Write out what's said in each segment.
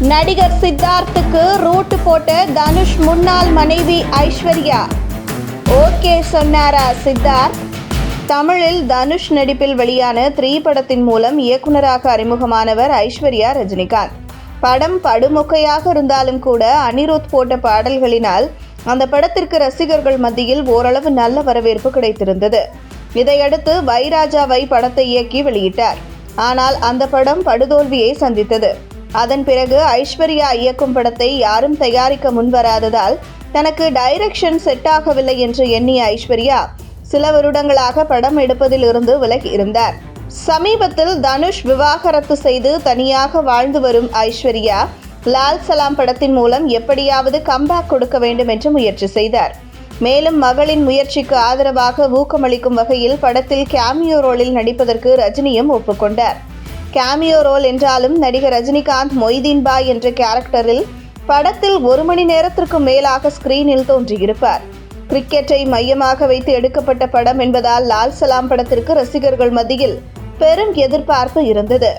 நடிகர் சித்தார்த்துக்கு ரூட்டு போட்ட தனுஷ் முன்னாள் மனைவி ஐஸ்வர்யா. ஓகே சொன்னாரா சித்தார்த்? தமிழில் தனுஷ் நடிப்பில் வெளியான த்ரீ படத்தின் மூலம் இயக்குனராக அறிமுகமானவர் ஐஸ்வர்யா ரஜினிகாந்த். படம் படுமொக்கையாக இருந்தாலும் கூட அனிருத் போட்ட பாடல்களினால் அந்த படத்திற்கு ரசிகர்கள் மத்தியில் ஓரளவு நல்ல வரவேற்பு கிடைத்திருந்தது. இதையடுத்து வைராஜாவை படத்தை இயக்கி வெளியிட்டார். ஆனால் அந்த படம் படுதோல்வியை சந்தித்தது. அதன் பிறகு ஐஸ்வர்யா இயக்கும் படத்தை யாரும் தயாரிக்க முன்வராததால் தனக்கு டைரக்ஷன் செட் ஆகவில்லை என்று எண்ணிய ஐஸ்வர்யா சில வருடங்களாக படம் எடுப்பதில் இருந்து விலகி இருந்தார். சமீபத்தில் தனுஷ் விவாகரத்து செய்து தனியாக வாழ்ந்து வரும் ஐஸ்வர்யா லால் சலாம் படத்தின் மூலம் எப்படியாவது கம்பேக் கொடுக்க வேண்டும் என்று முயற்சி செய்தார். மேலும் மகளின் முயற்சிக்கு ஆதரவாக ஊக்கமளிக்கும் வகையில் படத்தில் கேமியோ ரோலில் நடிப்பதற்கு ரஜினியும் ஒப்புக்கொண்டார். கேமியோ ரோல் என்றாலும் நடிகர் ரஜினிகாந்த் மொய்தீன் பாய் என்ற கேரக்டரில் படத்தில் ஒரு மணி நேரத்திற்கு மேலாக ஸ்கிரீனில் தோன்றியிருப்பார். கிரிக்கெட்டை மையமாக வைத்து எடுக்கப்பட்ட படம் என்பதால் லால் சலாம் படத்திற்கு ரசிகர்கள் மத்தியில் பெரும் எதிர்பார்ப்பு இருந்தது.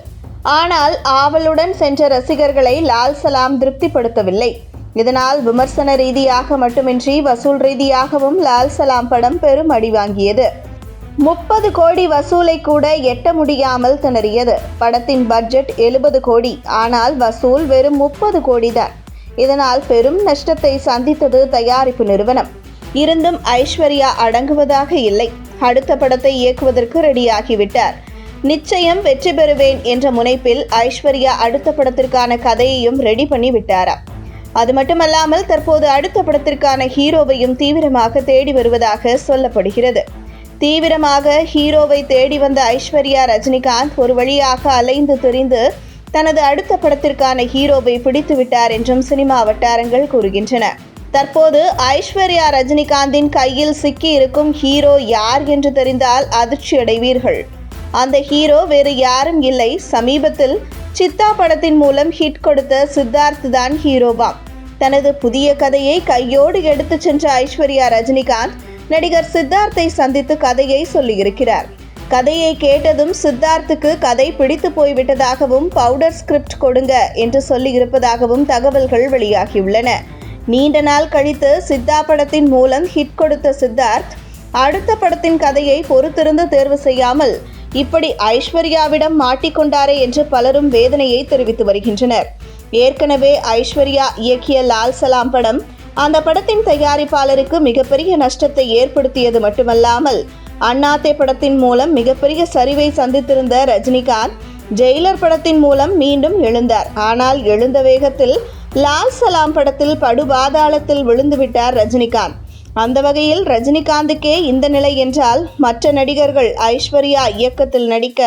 ஆனால் ஆவலுடன் சென்ற ரசிகர்களை லால் சலாம் திருப்திப்படுத்தவில்லை. இதனால் விமர்சன ரீதியாக மட்டுமின்றி வசூல் ரீதியாகவும் லால் சலாம் படம் பெரும் அடி வாங்கியது. முப்பது கோடி வசூலை கூட எட்ட முடியாமல் திணறியது. படத்தின் பட்ஜெட் எழுபது கோடி. ஆனால் வசூல் வெறும் முப்பது கோடி தான் இதனால் பெரும் நஷ்டத்தை சந்தித்தது தயாரிப்பு நிறுவனம். இருந்தும் ஐஸ்வர்யா அடங்குவதாக இல்லை. அடுத்த படத்தை இயக்குவதற்கு ரெடியாகிவிட்டார். நிச்சயம் வெற்றி பெறுவேன் என்ற முனைப்பில் ஐஸ்வர்யா அடுத்த படத்திற்கான கதையையும் ரெடி பண்ணி விட்டாராம் அது மட்டுமல்லாமல் தற்போது அடுத்த படத்திற்கான ஹீரோவையும் தீவிரமாக தேடி வருவதாக சொல்லப்படுகிறது. தீவிரமாக ஹீரோவை தேடி வந்த ஐஸ்வர்யா ரஜினிகாந்த் ஒரு வழியாக அலைந்து திரிந்து தனது அடுத்த படத்திற்கான ஹீரோவை பிடித்து விட்டார் என்றும் சினிமா வட்டாரங்கள் கூறுகின்றன. தற்போது ஐஸ்வர்யா ரஜினிகாந்தின் கையில் சிக்கி இருக்கும் ஹீரோ யார் என்று தெரிந்தால் அதிர்ச்சி அடைவீர்கள். அந்த ஹீரோ வேறு யாரும் இல்லை. சமீபத்தில் சித்தா படத்தின் மூலம் ஹிட் கொடுத்த சித்தார்த் தான் ஹீரோவாம். தனது புதிய கதையை கையோடு எடுத்துச் சென்ற ஐஸ்வர்யா ரஜினிகாந்த் நடிகர் சித்தார்த்தை சந்தித்து கதையை சொல்லியிருக்கிறார். கதையை கேட்டதும் சித்தார்த்துக்கு கதை பிடித்து போய்விட்டதாகவும் பவுடர் ஸ்கிரிப்ட் கொடுங்க என்று சொல்லியிருப்பதாகவும் தகவல்கள் வெளியாகியுள்ளன. நீண்ட நாள் கழித்து சித்தா படத்தின் மூலம் ஹிட் கொடுத்த சித்தார்த் அடுத்த படத்தின் கதையை பொறுத்திருந்து தேர்வு செய்யாமல் இப்படி ஐஸ்வர்யாவிடம் மாட்டிக்கொண்டாரே என்று பலரும் வேதனையை தெரிவித்து வருகின்றனர். ஏற்கனவே ஐஸ்வர்யா இயக்கிய லால் சலாம் படம் அந்த படத்தின் தயாரிப்பாளருக்கு மிகப்பெரிய நஷ்டத்தை ஏற்படுத்தியது மட்டுமல்லாமல் அண்ணாத்தே படத்தின் மூலம் மிகப்பெரிய சரிவை சந்தித்திருந்த ரஜினிகாந்த் ஜெயிலர் படத்தின் மூலம் மீண்டும் எழுந்தார். ஆனால் எழுந்த வேகத்தில் லால் சலாம் படத்தில் படுபாதாளத்தில் விழுந்துவிட்டார் ரஜினிகாந்த். அந்த வகையில் ரஜினிகாந்துக்கே இந்த நிலை என்றால் மற்ற நடிகர்கள் ஐஸ்வர்யா இயக்கத்தில் நடிக்க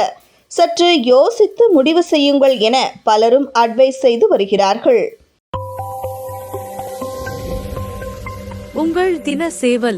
சற்று யோசித்து முடிவு செய்யுங்கள் என பலரும் அட்வைஸ் செய்து வருகிறார்கள். உங்கள் தின சேவல்